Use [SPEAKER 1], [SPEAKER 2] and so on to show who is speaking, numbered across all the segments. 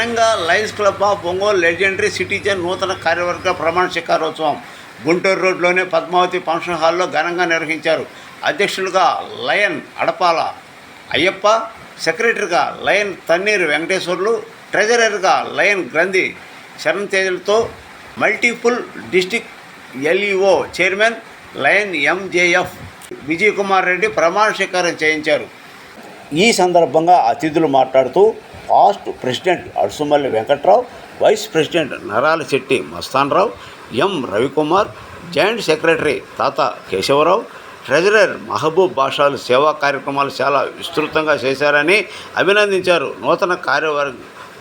[SPEAKER 1] ఘనంగా lions club of Ongole legendary citizen నూతన కార్యవర్గ ప్రమాణ శిఖారోత్సవం గుంటూరు రోడ్లోని పద్మావతి ఫంక్షన్ హాల్లో ఘనంగా నిర్వహించారు. అధ్యక్షులుగా లయన్ అడపాల అయ్యప్ప సెక్రటరీగా లయన్ తన్నీరు వెంకటేశ్వర్లు ట్రెజరర్గా lion Granthi Sharan తేజలతో multiple district LEO chairman lion MJF Vijay Kumar Reddy ప్రమాణ స్వీకారం చేయించారు. ఈ సందర్భంగా అతిథులు మాట్లాడుతూ past president Adusumalli Venkatrao vice president Narala Setty Mastanrao M Ravikumar joint secretary Thatha Keshavarao treasurer Mahabub బాషాలు సేవా కార్యక్రమాలు చాలా విస్తృతంగా చేశారని అభినందించారు. నూతన కార్యవర్గ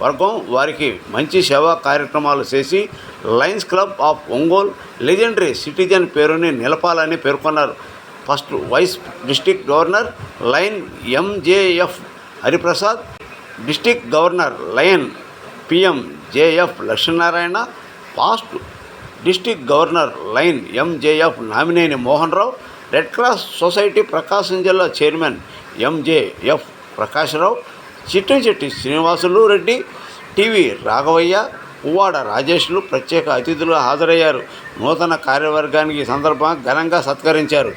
[SPEAKER 1] వర్గం వారికి మంచి సేవా కార్యక్రమాలు చేసి lions club of Ongole legendary citizen పేరుని నిలపాలని పేర్కొన్నారు. First vice district governor lion MJF Hariprasad district governor lion PMJF Lakshminarayana past district governor lion MJF Namineni Mohan Rao red cross society Prakasam జిల్లా chairman MJF Prakashrao Chittamchetti Srinivasulu Reddy TV Raghavaiah Puvvada రాజేష్లు ప్రత్యేక అతిథులు హాజరయ్యారు. నూతన కార్యవర్గానికి ఈ సందర్భంగా ఘనంగా సత్కరించారు.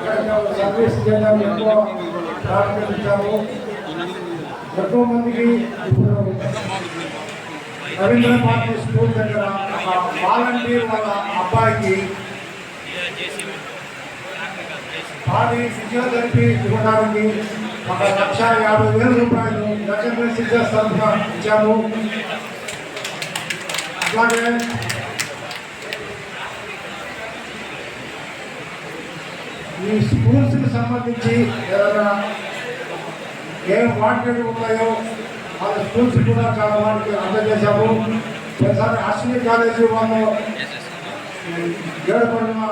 [SPEAKER 2] అక్కడ సర్వీస్ చేయడం ఎక్కువ ప్రారంభించాము ఎక్కువ మందికి ఇప్పుడు రవీంద్ర భారతి స్కూల్ దగ్గర ఒక వాలంటీర్ వాళ్ళ అబ్బాయికి పాడి ఫిజియోథెరపీ ఇవ్వడానికి ఒక లక్ష యాభై వేల రూపాయలు లక్ష సిస్టర్స్ ఇచ్చాము అలాగే ఈ స్కూల్స్కి సంబంధించి ఏదైనా ఏం వాంటెడ్ ఉన్నాయో వాళ్ళ స్కూల్స్ కూడా చాలా వాటికి అందజేశాము ఒకసారి అశ్విని కాలేజీ వాళ్ళు ఏడుపడిన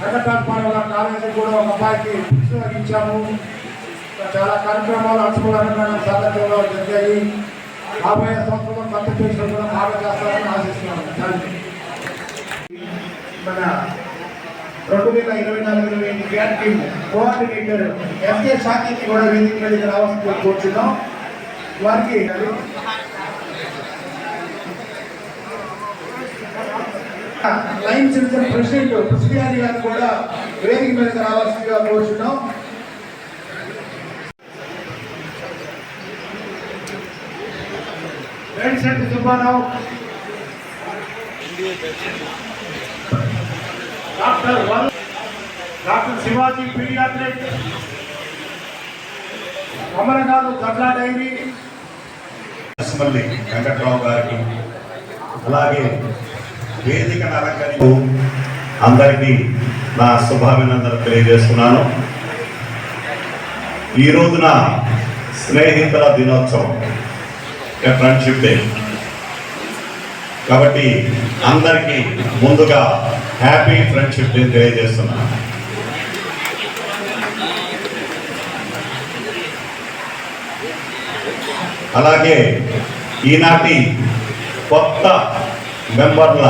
[SPEAKER 2] వెంకటాపాల కాలేజీ కూడా ఒక అబ్బాయికి పుస్తకం ఇచ్చాము. చాలా కార్యక్రమాలు అంశుభారంగా సాధ్యంలో జరిగాయి. రాబోయే సంవత్సరంలో కొత్త చేసిన కూడా బాగా చేస్తారని ఆశిస్తున్నాను థ్యాంక్ యూ. మన రెండు వేల ఇరవై నాలుగు ఇరవై ఐదు గ్యాట్ టీమ్ కోఆర్డినేటర్ ఎస్కే షాకీకి కూడా వేదిక మీదకి రావాల్సింది కోరుతున్నాం వారికి లైన్ సిటిజన్ ప్రెసిడెంట్ ప్రెసిడెంట్ గారు కూడా వేదిక మీదకి రావాల్సిందిగా కోరుచున్నాం. వేడిశెట్టి సుబ్బారావు. డాక్టర్ వల్ డాక్టర్ శివాజీ పీడియాట్రిక్ అమరనాథ్ కట్లా డైరీ.
[SPEAKER 3] వెంకట్రావు గారికి అలాగే వేదిక అలంకరి అందరికీ నా శుభాభినందనలు తెలియజేస్తున్నాను. ఈ రోజున స్నేహితుల దినోత్సవం ఫ్రెండ్షిప్ డే. కాబట్టి అందరికీ ముందుగా హ్యాపీ ఫ్రెండ్షిప్ డే తెలియజేస్తున్నాను అలాగే ఈనాటి కొత్త మెంబర్ల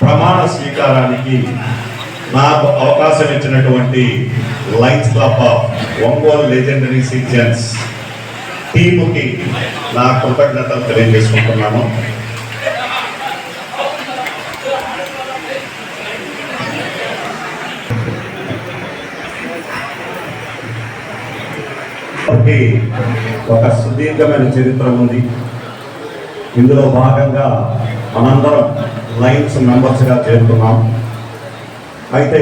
[SPEAKER 3] ప్రమాణ స్వీకారానికి నాకు అవకాశం ఇచ్చినటువంటి lions club of Ongole legendary citizens టీముకి నా కృతజ్ఞతలు తెలియజేసుకుంటున్నాను. ఒకటి ఒక సుదీర్ఘమైన చరిత్ర ఉంది. ఇందులో భాగంగా మనందరం లైన్స్ మెంబర్స్గా చేరుతున్నాం అయితే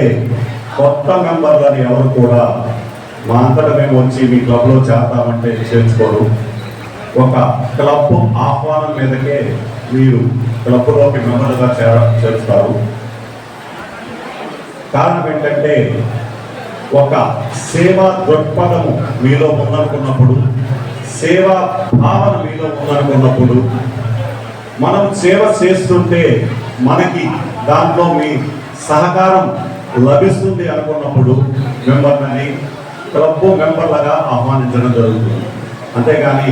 [SPEAKER 3] కొత్త మెంబర్లని ఎవరు కూడా మా అంతటా మేము వచ్చి మీ క్లబ్లో చేరతామంటే చేర్చుకోరు. ఒక క్లబ్ ఆహ్వానం మీదకే మీరు క్లబ్లోకి మెంబర్గా చేర చేరుస్తారు. కారణం ఏంటంటే ఒక సేవా దృక్పథము మీలో ఉందనుకున్నప్పుడు సేవా భావన మీలో ఉందనుకున్నప్పుడు మనం సేవ చేస్తుంటే మనకి దాంట్లో మీ సహకారం లభిస్తుంది అనుకున్నప్పుడు మెంబర్లని క్లబ్ మెంబర్లుగా ఆహ్వానించడం జరుగుతుంది. అంతేగాని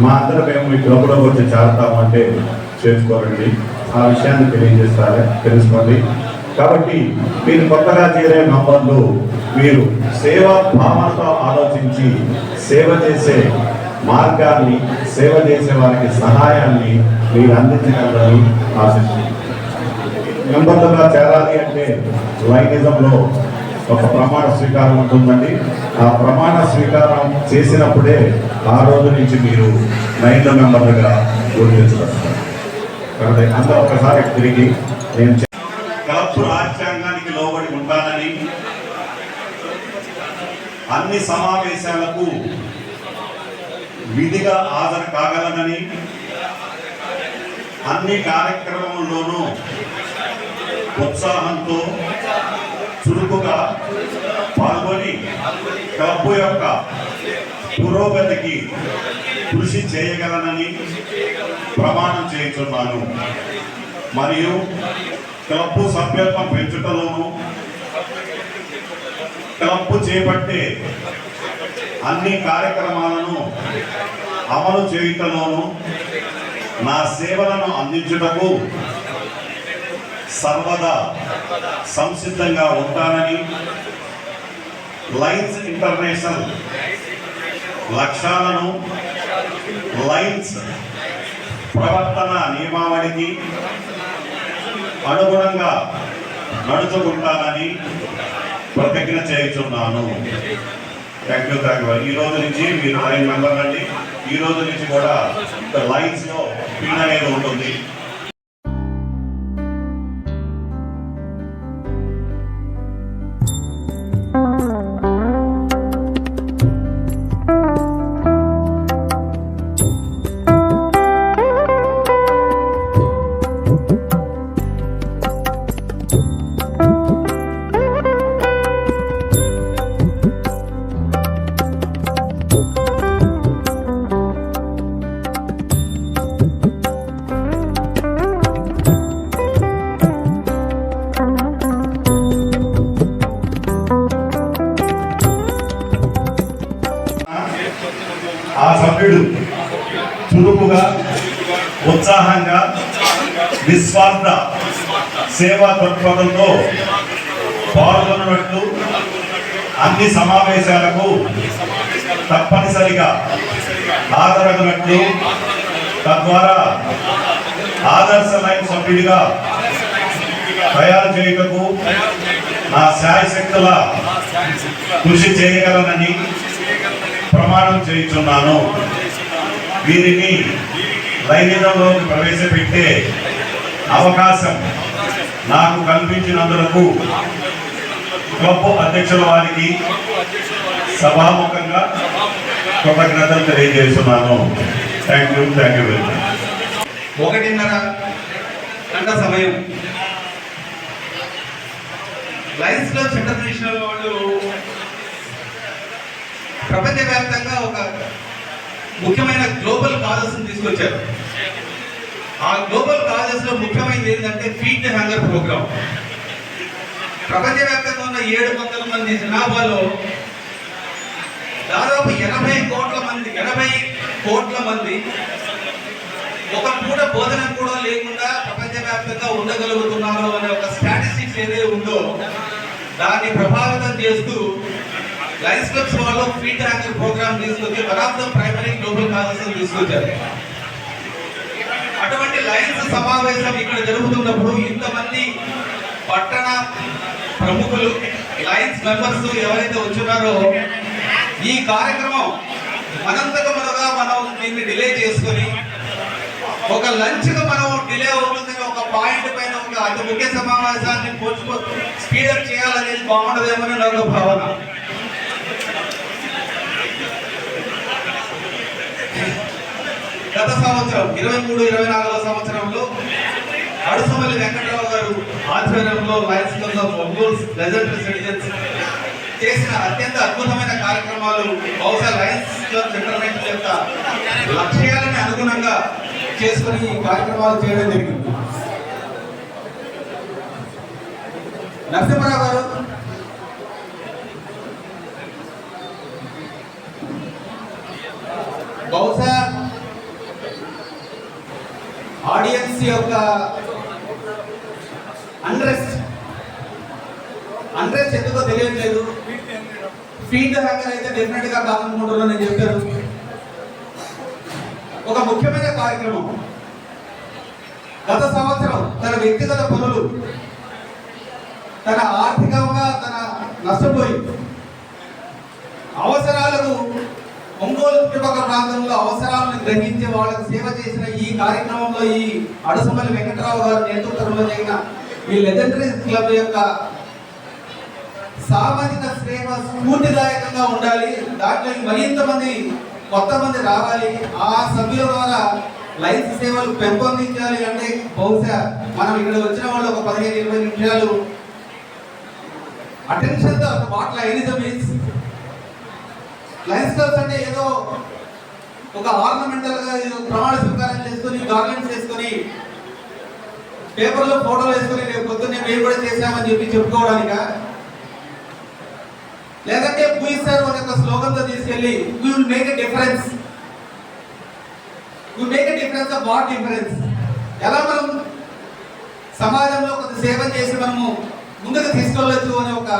[SPEAKER 3] మా అందరూ మేము ఈ క్లబ్లో వచ్చి చేరతామంటే చేసుకోరండి. ఆ విషయాన్ని తెలియజేస్తారు తెలుసుకోండి. కాబట్టి మీరు కొత్తగా చేరే నంబర్లు మీరు సేవా భావనతో ఆలోచించి సేవ చేసే మార్గాన్ని సేవ చేసే వారికి సహాయాన్ని మీరు అందించగలరని ఆశిస్తున్నాను. మెంబర్లుగా చేరాలి అంటే లైనిజంలో ఒక ప్రమాణ స్వీకారం ఉంటుందండి. ఆ ప్రమాణ స్వీకారం చేసినప్పుడే ఆ రోజు నుంచి మీరు నైన్లో మెంబర్లుగా గుర్తించబడతారు కాబట్టి అందరూ ఒకసారి తిరిగి నేను చె- క్లబ్ రాజ్యాంగానికి లోబడి ఉంటానని అన్ని సమావేశాలకు విధిగా హాజరు కాగలనని అన్ని కార్యక్రమంలోనూ ఉత్సాహంతో చురుకుగా పాల్గొని క్లబ్ యొక్క పురోగతికి కృషి చేయగలనని ప్రమాణం చేయుచున్నాను. మరియు క్లబ్ సభ్యత్వం పెంచుటలోను క్లబ్ చేపట్టే అన్ని కార్యక్రమాలను అమలు చేయుటలోను నా సేవలను అందించుటకు సర్వదా సంసిద్ధంగా ఉంటానని లైన్స్ ఇంటర్నేషనల్ లక్ష్యాలను లైన్స్ ప్రవర్తన నియమావళికి అనుగుణంగా నడుచుకుంటానని ప్రతిజ్ఞ చేయుచున్నాను. థ్యాంక్ యూ థ్యాంక్ యూ ఈ రోజు నుంచి మీరు లైన్ మెంబర్ అండి ఈ రోజు నుంచి కూడా లైన్స్లో పిన్ అనేది ఉంటుంది. ఆదర్శ సభ్యుడిగా తయారు చేయుటకు నా శాయశక్తుల కృషి చేయగలనని ప్రమాణం చేయుచున్నాను. వీరిని లైంగికంలోకి ప్రవేశపెట్టే అవకాశం నాకు కల్పించినందుకు క్లబ్ అధ్యక్షుల వారికి సభాముఖంగా కృతజ్ఞతలు తెలియజేస్తున్నాను. Thank you thank you very much
[SPEAKER 4] ఒకటిన్నర గంట సమయం. లయన్స్ క్లబ్ చేసిన వాళ్ళు ప్రపంచవ్యాప్తంగా ఒక ముఖ్యమైన గ్లోబల్ కాజెస్ తీసుకొచ్చారు. ఆ గ్లోబల్ కాజెస్లో ముఖ్యమైనది ఏంటంటే ఫీడ్ హ్యాంగర్ హంగర్ ప్రోగ్రామ్. ప్రపంచవ్యాప్తంగా ఉన్న ఏడు వందల మంది జనాభాలో దాదాపు ఎనభై కోట్ల మంది ఎనభై కోట్ల మంది ఒక పూట బోధన కూడా లేకుండా ప్రపంచవ్యాప్తంగా ఉండగలుగుతున్నారు అనే ఒక స్టాటిస్టిక్స్ ఏదైతే ఉందో దాన్ని ప్రభావితం చేస్తూ లైన్స్ క్లబ్స్ వాళ్ళు ఫీడ్ హ్యాకర్ ప్రోగ్రామ్ తీసుకొచ్చి one of the primary global causes తీసుకొచ్చారు. అటువంటి లయన్స్ సమావేశం ఇక్కడ జరుగుతున్నప్పుడు ఇంతమంది పట్టణ ప్రముఖులు లయన్స్ మెంబర్స్ ఎవరైతే వచ్చున్నారో ఈ కార్యక్రమం మనంతకు మనం దీన్ని డిలే చేసుకొని ఒక లంచ్ మనం డిలే అవుతుందని ఒక పాయింట్ పైన ఒక అతి ముఖ్య సమావేశాన్ని పోస్ట్ స్పీడప్ చేయాలనేది బాగుండదేమని నాకు భావన. గత సంవత్సరం ఇరవై మూడు ఇరవై నాలుగో సంవత్సరంలో అడుసమల్లి వెంకటరావు గారు ఆధ్వర్యంలో lions club of legendary citizens చేసిన అత్యంత అద్భుతమైన కార్యక్రమాలు బహుశా లయన్స్ క్లబ్ సెంటర్మెంట్ యొక్క లక్ష్యాలని అనుగుణంగా చేసుకుని ఈ కార్యక్రమాలు చేయడం జరిగింది. నరసింహరావు గారు. బహుశా ఆడియన్స్ యొక్క అండ్రెస్ట్ అండ్రెస్ట్ ఎందుకో తెలియట్లేదు. ఫీడ్ హ్యాకర్ అయితే డెఫినెట్గా కాదనుకుంటున్నా నేను చెప్పాను ఒక ముఖ్యమైన కార్యక్రమం. గత సంవత్సరం తన వ్యక్తిగత పనులు తన ఆర్థికంగా తన నష్టపోయి అవసరాలను ఒంగోలు చుట్టుపక్కల ప్రాంతంలో అవసరాలను గ్రహించి వాళ్ళకు సేవ చేసిన ఈ కార్యక్రమంలో ఈ అడసమల్లి వెంకటరావు గారు నేతృత్వంలో జరిగిన ఈ లెజెండరీ క్లబ్ యొక్క సామాజిక శ్రేమ స్ఫూర్తిదాయకంగా ఉండాలి. దాంట్లో మరింత మంది కొత్త మంది రావాలి. ఆ సభ్యుల ద్వారా లైఫ్ సేవలు పెంపొందించాలి అంటే బహుశా మనం ఇక్కడ వచ్చిన వాళ్ళు ఒక పదిహేను ఇరవై నిమిషాలు అటెన్షన్తో what lionism is lions clubs అంటే ఏదో ఒక ఆర్నమెంటల్గా ఏదో ప్రమాణ స్వీకారం చేసుకొని గార్మెంట్స్ వేసుకొని పేపర్లో ఫోటోలు వేసుకొని రేపు పొద్దున్నే మేము కూడా చేసామని చెప్పి చెప్పుకోవడానికా? లేదంటే పూయిస్తారు అనే ఒక స్లోగన్తో తీసుకెళ్ళి you will make a difference you make a difference of what difference ఎలా మనం సమాజంలో కొంత సేవ చేసి మనము ముందుకు తీసుకెళ్ళొచ్చు అనే ఒక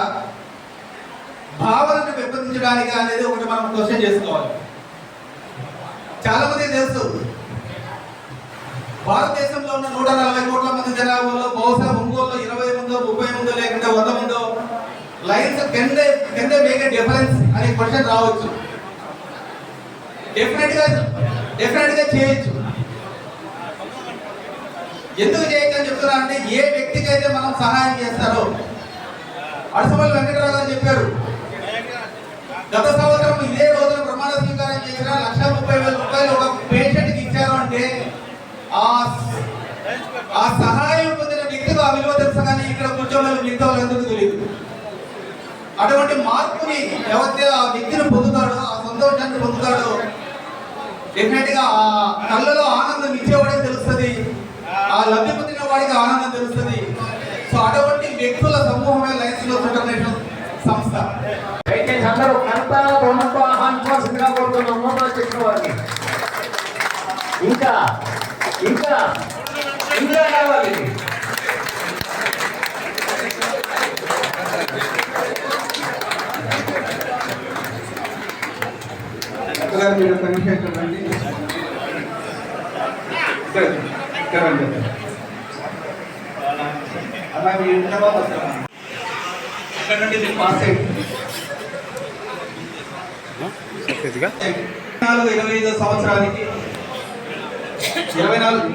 [SPEAKER 4] భావనను పెంపొందించడానికి అనేది ఒకటి మనం క్వశ్చన్ చేసుకోవాలి. చాలా మంది తెలుసు భారతదేశంలో ఉన్న నూట నలభై కోట్ల మంది జనాభాలో బహుశా ఒంగోలులో ఇరవై మందో ముప్పై మందో లేకుంటే వంద మంది లైన్స్ కింద కింద మేక్ ఎ డిఫరెన్స్ అనే క్వశ్చన్ రావచ్చు. డెఫినెట్గా డెఫినెట్గా చేయొచ్చు. ఎందుకు చేయొచ్చు అని చెప్తున్నా అంటే ఏ వ్యక్తికి అయితే మనం సహాయం చేస్తారో. అడసమల్లి వెంకటరావు గారు చెప్పారు గత సంవత్సరం ఇదే రోజున ప్రమాణ స్వీకారం చేసిన లక్ష ముప్పై వేల రూపాయలు ఒక పేషెంట్కి ఇచ్చారు అంటే ఆ ఆ సహాయం పొందిన వ్యక్తికి ఆ విలువ తెలుసు కానీ ఇక్కడ కూర్చోవాలి మిగతా వాళ్ళు ఎందుకు అటువంటి మార్పుని ఎవరైతే ఆ వ్యక్తిని పొందుతాడో ఆ సంతోషాన్ని పొందుతాడో డెఫినెట్గా ఆ కళ్ళలో ఆనందం ఇచ్చేవాడికి తెలుస్తుంది. ఆ లబ్ధి పొందిన వాడికి ఆనందం తెలుస్తుంది. సో అటువంటి వ్యక్తుల సమూహమే లైన్స్లో ఇంటర్నేషనల్ సంస్థ.
[SPEAKER 5] అయితే అందరూ కర్త దొంగ హాన్కోవాల్సిందిగా కోరుతున్నాము వచ్చిన వారికి ఇంకా ఇంకా ఇంకా కావాలి
[SPEAKER 4] అక్కగారు మీరు ఒక నిమిషం అలా మీరు తర్వాత ఇక్కడ నుండి మీరు పాస్
[SPEAKER 1] చెప్పేదిగా
[SPEAKER 4] నాలుగు ఇరవై ఐదు సంవత్సరానికి ఇరవై నాలుగు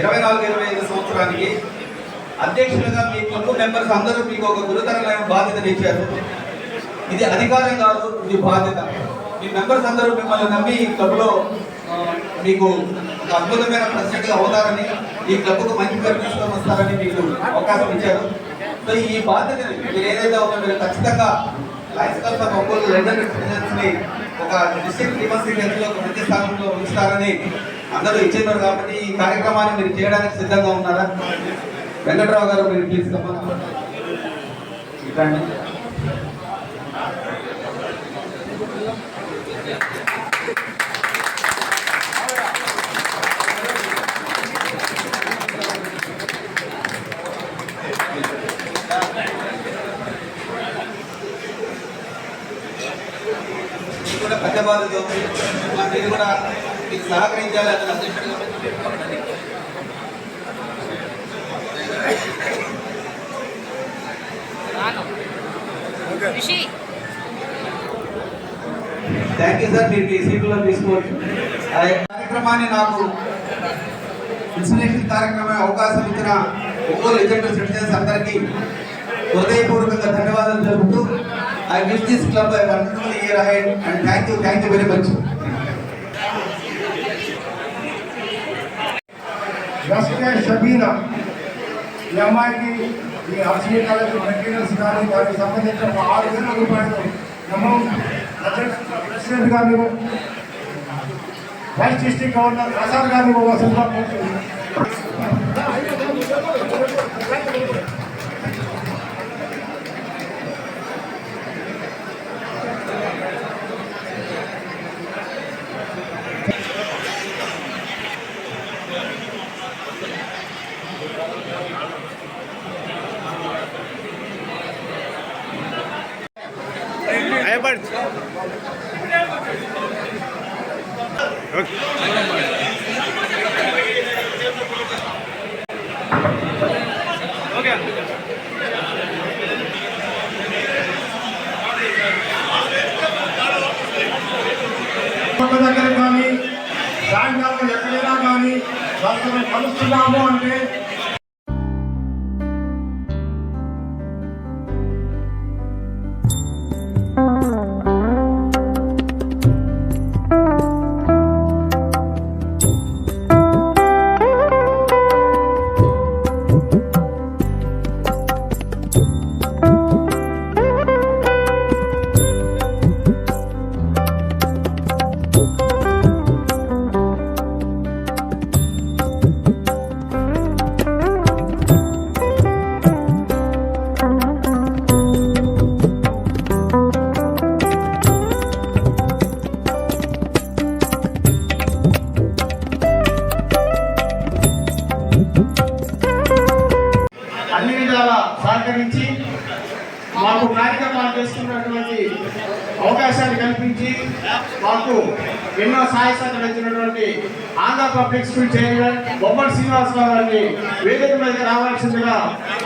[SPEAKER 4] ఇరవై నాలుగు ఇరవై ఐదు సంవత్సరానికి అధ్యక్షులుగా మీ క్లబ్ మెంబర్స్ అందరూ మీకు ఒక గురుతరమైన బాధ్యతను ఇచ్చారు. ఇది అధికారం కాదు ఇది బాధ్యత. మీ మెంబర్స్ అందరూ మిమ్మల్ని నమ్మి ఈ క్లబ్లో మీకు ఒక అద్భుతమైన ప్రెసిడెంట్ అవుతారని ఈ క్లబ్కు మంచి పేరు తీసుకొని వస్తారని మీకు అవకాశం ఇచ్చారు. సో ఈ బాధ్యత మీరు ఏదైతే ఉందో మీరు ఖచ్చితంగా లయన్స్ క్లబ్ ఆఫ్ ఒంగోలు ని ఒక డిస్ట్రిక్ట్ యూనివర్సిటీలో ఒక మంచి స్థానంలో ఉంచుతారని అందరూ ఇచ్చేవారు కాబట్టి ఈ కార్యక్రమాన్ని మీరు చేయడానికి సిద్ధంగా ఉన్నారా? వెంకట్రావు గారు మీరు ప్లీజ్ రండి ఉంది మరి కూడా మీకు సహకరించాలి థ్యాంక్ యూ సార్ మీరు మీ సీట్లో తీసుకోవచ్చు కార్యక్రమాన్ని నాకు ఇన్స్పిరేషన్ కార్యక్రమం అవకాశం ఇచ్చిన ఒంగోలు లెజెండరీ సిటిజన్స్ అందరికీ హృదయపూర్వకంగా ధన్యవాదాలు తెలుపుతూ I wish this club I wonderful year ahead and thank you thank you very much
[SPEAKER 2] SK Shabeena ఈ అమ్మాయికి ఈ ఆర్సీ కాలేజ్ మెటీరియల్స్ కానీ దానికి సంబంధించిన ఒక ఆరు వేల రూపాయలు అమౌంట్ ప్రెసిడెంట్ గారిని వైస్ డిస్ట్రిక్ట్ గవర్నర్ ప్రసాద్ గారిని వసూలుగా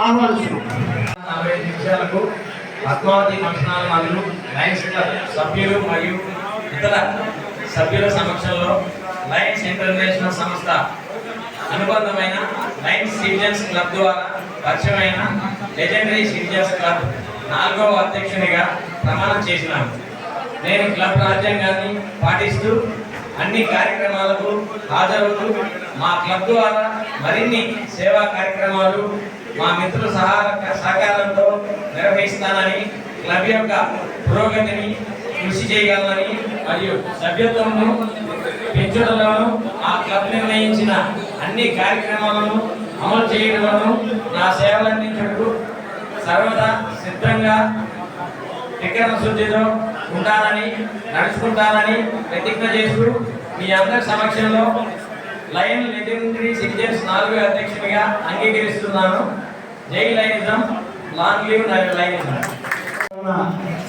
[SPEAKER 2] ఆహ్వానిస్తున్నాం.
[SPEAKER 5] నిమిషాలకు పద్మావతి ఫంక్షనాల క్లబ్ సభ్యులు మరియు ఇతర సభ్యుల సమక్షంలో లయన్స్ ఇంటర్నేషనల్ సంస్థ అనుబంధమైన లయన్స్ సిటిజన్స్ క్లబ్ ద్వారా పరిచయమైన లెజెండరీ సిటిజన్స్ క్లబ్ నాలుగవ అధ్యక్షునిగా ప్రమాణం చేసినాను నేను క్లబ్ రాజ్యాంగాన్ని పాటిస్తూ అన్ని కార్యక్రమాలకు హాజరవుతూ మా క్లబ్ ద్వారా మరిన్ని సేవా కార్యక్రమాలు మా మిత్రుల సహా సహకారంతో నిర్వహిస్తానని క్లబ్ యొక్క పురోగతిని కృషి చేయగలనని మరియు సభ్యత్వము పెంచడంలోను ఆ క్లబ్ నిర్ణయించిన అన్ని కార్యక్రమాలను అమలు చేయడంలోను నా సేవలందించుటకు సర్వదా సిద్ధంగా విక్రమ శుద్ధితో ఉంటానని నడుచుకుంటానని ప్రతిజ్ఞ చేస్తూ మీ అందరి సమక్షంలో లయన్ లెజెండరీ సిటిజన్స్ నాలుగో అధ్యక్షునిగా అంగీకరిస్తున్నాను. జై లయనిజం లాంగ్ లివ్ లయనిజం
[SPEAKER 6] ఉన్న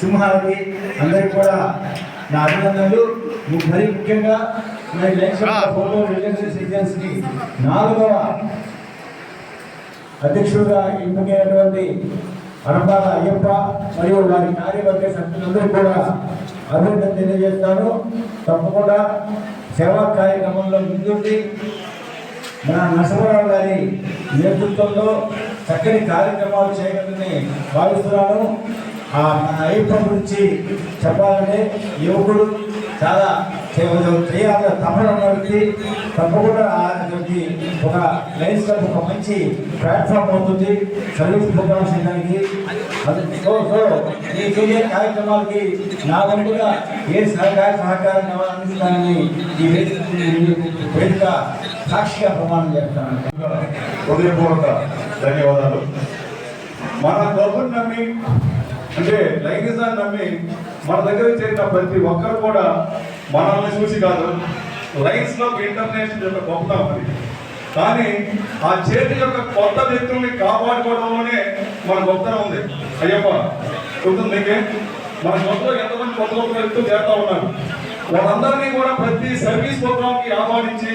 [SPEAKER 6] సింహాలకి అందరికి కూడా నా అభినందనలు. మరి ముఖ్యంగా మరి ఫోటో రిలేషన్ సిటిజన్స్కి నాలుగవ అధ్యక్షుడుగా ఎన్నికైనటువంటి అడపాల అయ్యప్ప మరియు వారి కార్యవర్గ సభ్యులందరూ కూడా అభినందన తెలియజేస్తాను. తప్పకుండా సేవా కార్యక్రమంలో ముందుండి మన నరసింహరావు గారి నేతృత్వంలో చక్కని కార్యక్రమాలు చేయగలని భావిస్తున్నాను. ఆ మన అయ్యప్ప గురించి చెప్పాలంటే యువకుడు చాలా చేయ- చేయాలి. తపన ఉన్న తప్పకుండా ఆయనకి ఒక లైన్స్ క్లబ్ ఒక మంచి ప్లాట్ఫామ్ అవుతుంది. సర్వీస్ ప్రోగ్రామ్స్ చేయడానికి. సో సో ఈ చేసే కార్యక్రమాలకి నా వంతుగా ఏ సహకార సహకారం అందిస్తానని ఈ వేదిక ఈ వేదిక సాక్షిగా ప్రమాణం చేస్తాను.
[SPEAKER 7] హృదయపూర్వక ధన్యవాదాలు. మన గవర్నమెంట్ నమ్మి అంటే లైంగిజాన్ని నమ్మి మన దగ్గర చేరిన ప్రతి ఒక్కరు కూడా మనల్ని చూసి కాదు లైన్స్లో ఇంటర్నేషనల్ యొక్క గొప్పతనం అది కానీ ఆ చేతి యొక్క కొత్త వ్యక్తుల్ని కాపాడుకోవడంలోనే మన గొప్పతనం ఉంది. అయ్యప్ప గుర్తుంది మీకే మన గొప్పలో ఎంతమంది కొత్త కొత్త వ్యక్తులు చేస్తూ ఉన్నారు? వాళ్ళందరినీ కూడా ప్రతి సర్వీస్ ప్రోగ్రామ్కి ఆహ్వానించి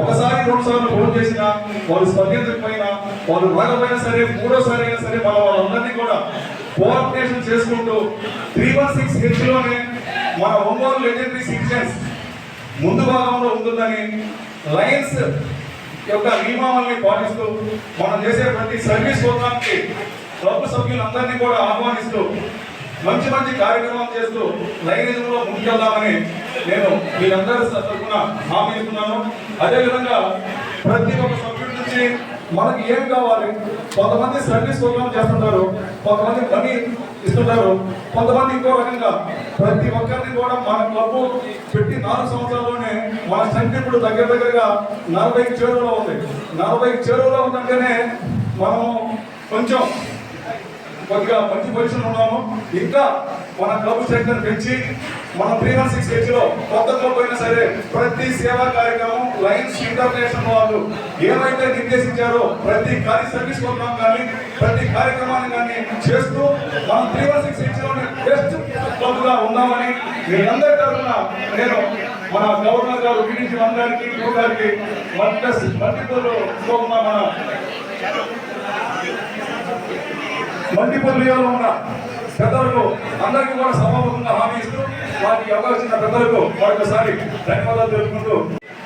[SPEAKER 7] ఒకసారి రెండు సార్లు ఫోన్ చేసినా వాళ్ళు స్పందించకపోయినా వాళ్ళు రాకపోయినా సరే మూడోసారి అయినా సరే మన వాళ్ళందరినీ కూడా కోఆర్డినేషన్ చేసుకుంటూ త్రీ వన్ సిక్స్ హెచ్లోనే మన ఒంగోలు లెజెండరీ సిటిజన్స్ ముందు భాగంలో ఉంటుందని లయన్స్ యొక్క నియమావళిని పాటిస్తూ మనం చేసే ప్రతి సర్వీస్ ప్రోగ్రామ్కి క్లబ్ సభ్యులందరినీ కూడా ఆహ్వానిస్తూ మంచి మంచి కార్యక్రమాలు చేస్తూ లైనిజంలో ముందుకెళ్దామని నేను మీరందరి తరఫున హామీ ఇస్తున్నాను. అదేవిధంగా ప్రతి ఒక్క సభ్యుడి నుంచి మనకి ఏం కావాలి? కొంతమంది సర్వీస్ ప్రోగ్రామ్ చేస్తుంటారు కొంతమంది మనీ ఇస్తుంటారు కొంతమంది ఇంకో రకంగా. ప్రతి ఒక్కరిని కూడా మన క్లబ్ పెట్టి నాలుగు సంవత్సరాల్లోనే మన సంఖ్య ఇప్పుడు దగ్గర దగ్గరగా నలభై చేరువలో ఉంది. నలభై చేరువలో ఉందంటేనే మనం కొంచెం కొద్దిగా మంచి పొజిషన్ ఉన్నాము. ఇంకా మన క్లబ్ స్ట్రెంత్ పెంచి మన త్రీ వన్ సిక్స్ హెచ్లో కొత్త క్లబ్ అయినా సరే ప్రతి సేవా కార్యక్రమం లైన్స్ ఇంటర్నేషనల్ వాళ్ళు ఏమైతే నిర్దేశించారో ప్రతి కార్య సర్వీస్ ప్రోగ్రామ్ కానీ ప్రతి కార్యక్రమాన్ని కానీ చేస్తూ మనం three one six H best క్లబ్గా ఉన్నామని మీరందరి తరఫున నేను మన గవర్నర్ గారు విడిచి అందరికి గారికి మల్టీ మన మల్టిపుల్ లియోలో ఉన్న పెద్దలకు అందరికీ కూడా సమాపకంగా హామీ ఇస్తూ వారికి అవకాశం పెద్దలకు మరొకసారి ధన్యవాదాలు తెలుపుకుంటూ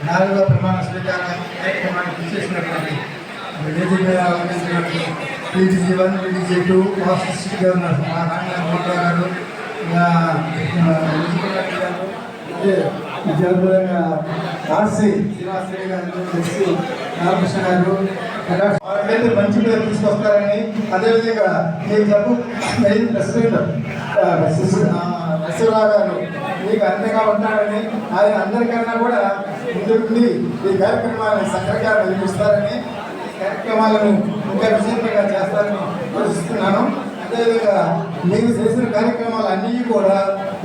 [SPEAKER 8] నాలుగో ప్రమాణ స్వీకార కార్యక్రమానికి చేసినటువంటి వేదిక మీద ఆలోచించినటువంటి PG one PTG two master governor మా నాన్న మోటార్ గారు మా ఆర్సీ శ్రీనివాసరావు గారు తెలిసి రామకృష్ణ గారు వాళ్ళైతే మంచి పేరు తీసుకొస్తారని అదేవిధంగా మీ క్లబ్ మెయిన్ ప్రెసిడెంట్ నరసింహరావు గారు మీకు అండగా ఉంటారని ఆయన అందరికన్నా కూడా ముందుండి ఈ కార్యక్రమాన్ని సక్రమంగా నిర్మిస్తారని కార్యక్రమాలను ఇంకా విజయవంతంగా చేస్తారని ఆశిస్తున్నాను. అదేవిధంగా మీరు చేసిన కార్యక్రమాలు అన్నీ కూడా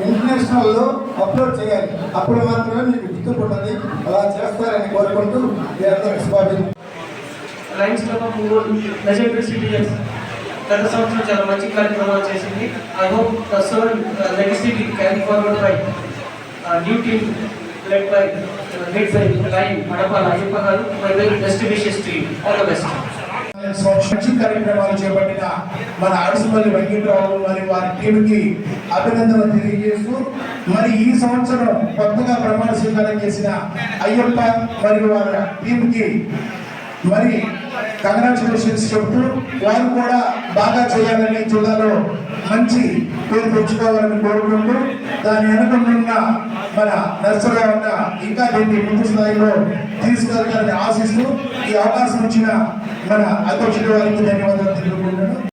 [SPEAKER 8] ఇంటర్నేషనల్లో అప్లోడ్ చేయాలి. అప్పుడు మాత్రమే మీకు గుర్తుపడుతుంది. అలా చేస్తారని కోరుకుంటూ మీ అందరికీ శుభాభివృద్ధి
[SPEAKER 9] లయన్స్ క్లబ్ లెజెండరీ సిటిజన్స్ గత సంవత్సరం చాలా మంచి కార్యక్రమాలు చేసింది. I hope the serve legacy will carry forward by new team led by led by lion Madapa Ayyappa గారు my very best wishes to all the best
[SPEAKER 2] మంచి కార్యక్రమాలు చేపట్టిన మన అడుసుమల్లి వెంకటరావు మరి వారి టీంకి అభినందనలు తెలియజేస్తూ మరి ఈ సంవత్సరం కొత్తగా ప్రమాణ స్వీకారం చేసిన అయ్యప్ప మరియు వారి టీంకి మరి కంగ్రాచులేషన్స్ చెప్తూ వారు కూడా బాగా చేయాలని జిల్లాలో మంచి పేరు తెచ్చుకోవాలని కోరుకుంటూ దాని వెనుకనున్న మన నర్సరా ఉన్న ఇంకా దీన్ని ముందు స్థాయిలో తీసుకెళ్తారని ఆశిస్తూ ఈ అవకాశం ఇచ్చిన మన అధ్యక్షుడి వారికి ధన్యవాదాలు తెలుపుకుంటున్నాను.